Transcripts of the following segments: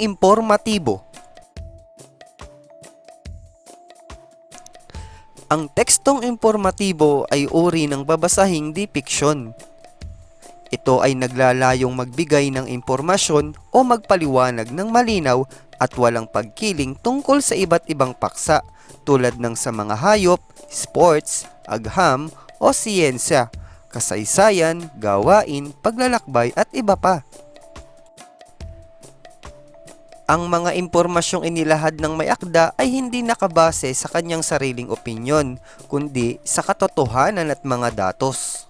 informatibo. Ang tekstong informatibo ay uri ng babasahing di fiction. Ito ay naglalayong magbigay ng impormasyon o magpaliwanag ng malinaw at walang pagkiling tungkol sa iba't ibang paksa tulad ng sa mga hayop, sports, agham o siyensya, kasaysayan, gawain, paglalakbay at iba pa. Ang mga impormasyong inilahad ng may akda ay hindi nakabase sa kanyang sariling opinyon, kundi sa katotohanan at mga datos.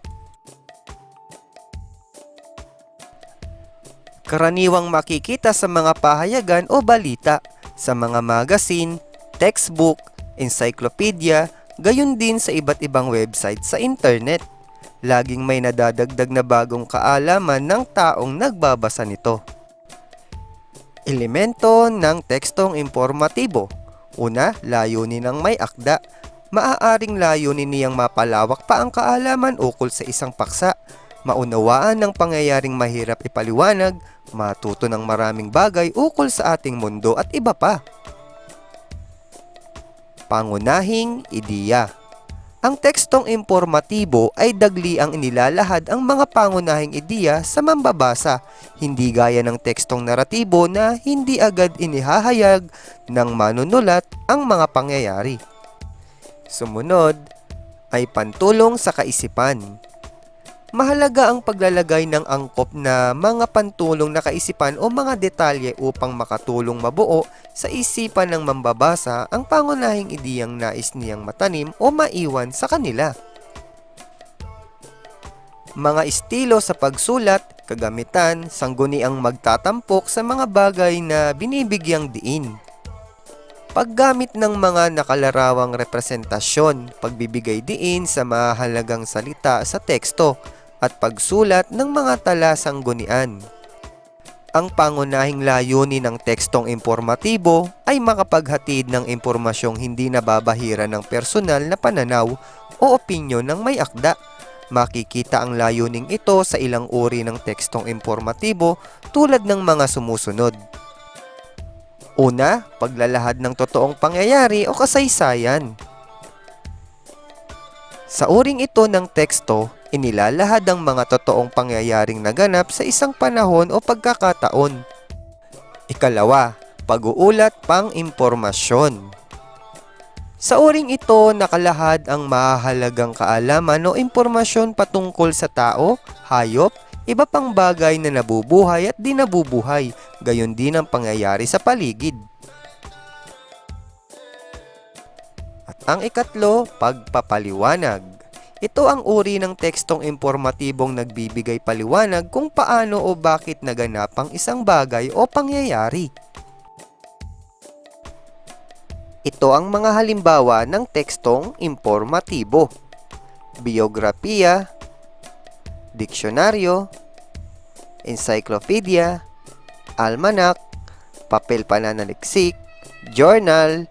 Karaniwang makikita sa mga pahayagan o balita, sa mga magazine, textbook, encyclopedia, gayon din sa iba't ibang website sa internet. Laging may nadadagdag na bagong kaalaman ng taong nagbabasa nito. Elemento ng tekstong informatibo. Una, layunin ng may akda. Maaaring layunin niyang mapalawak pa ang kaalaman ukol sa isang paksa, maunawaan ng pangyayaring mahirap ipaliwanag, matuto ng maraming bagay ukol sa ating mundo at iba pa. Pangunahing ideya ang tekstong informatibo ay dagli ang inilalahad ang mga pangunahing ideya sa mambabasa, hindi gaya ng tekstong naratibo na hindi agad inihahayag ng manunulat ang mga pangyayari. Sumunod ay pantulong sa kaisipan. Mahalaga ang paglalagay ng angkop na mga pantulong na kaisipan o mga detalye upang makatulong mabuo sa isipan ng mambabasa ang pangunahing ideyang nais niyang matanim o maiwan sa kanila. Mga estilo sa pagsulat, kagamitan, sangguniang magtatampok sa mga bagay na binibigyang diin. Paggamit ng mga nakalarawang representasyon, pagbibigay diin sa mahalagang salita sa teksto, at pagsulat ng mga talasang gunian. Ang pangunahing layunin ng tekstong informatibo ay makapaghatid ng impormasyong hindi nababahira ng personal na pananaw o opinyon ng may akda. Makikita ang layuning ito sa ilang uri ng tekstong informatibo tulad ng mga sumusunod. Una, paglalahad ng totoong pangyayari o kasaysayan. Sa uring ito ng teksto, inilalahad ang mga totoong pangyayaring naganap sa isang panahon o pagkakataon. Ikalawa, pag-uulat pang impormasyon. Sa uring ito, nakalahad ang mahalagang kaalaman o impormasyon patungkol sa tao, hayop, iba pang bagay na nabubuhay at di nabubuhay, gayon din ang pangyayari sa paligid. Ang ikatlo, pagpapaliwanag. Ito ang uri ng tekstong informatibong nagbibigay paliwanag kung paano o bakit naganap ang isang bagay o pangyayari. Ito ang mga halimbawa ng tekstong informatibo. Biografiya, diksyonaryo, encyclopedia, almanak, papel pananaliksik, journal,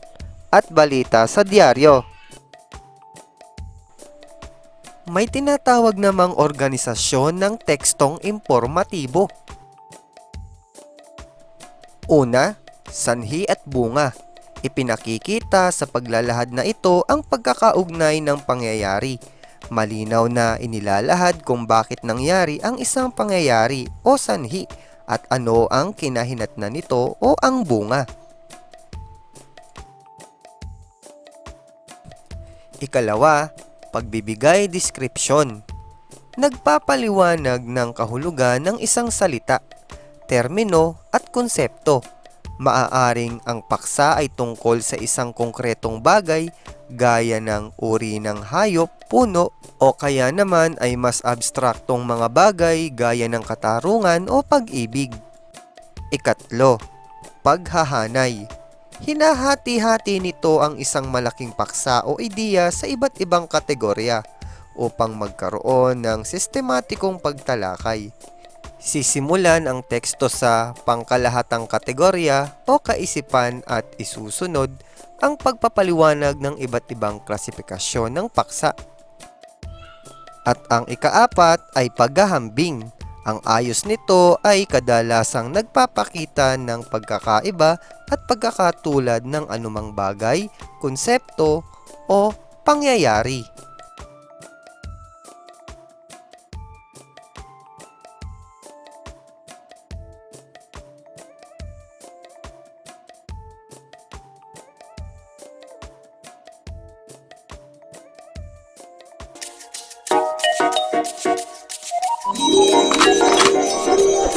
at balita sa diaryo. May tinatawag namang organisasyon ng tekstong informatibo. Una, sanhi at bunga. Ipinakikita sa paglalahad na ito ang pagkakaugnay ng pangyayari. Malinaw na inilalahad kung bakit nangyari ang isang pangyayari o sanhi at ano ang kinahinatnan nito o ang bunga. Ikalawa, pagbibigay description. Nagpapaliwanag ng kahulugan ng isang salita, termino at konsepto. Maaaring ang paksa ay tungkol sa isang konkretong bagay gaya ng uri ng hayop, puno o kaya naman ay mas abstraktong mga bagay gaya ng katarungan o pag-ibig. Ikatlo, paghahanay. Hinahati-hati nito ang isang malaking paksa o ideya sa iba't ibang kategorya upang magkaroon ng sistematikong pagtalakay. Sisimulan ang teksto sa pangkalahatang kategorya o kaisipan at isusunod ang pagpapaliwanag ng iba't ibang klasifikasyon ng paksa. At ang ikaapat ay paghahambing. Ang ayos nito ay kadalasang nagpapakita ng pagkakaiba at pagkakatulad ng anumang bagay, konsepto o pangyayari.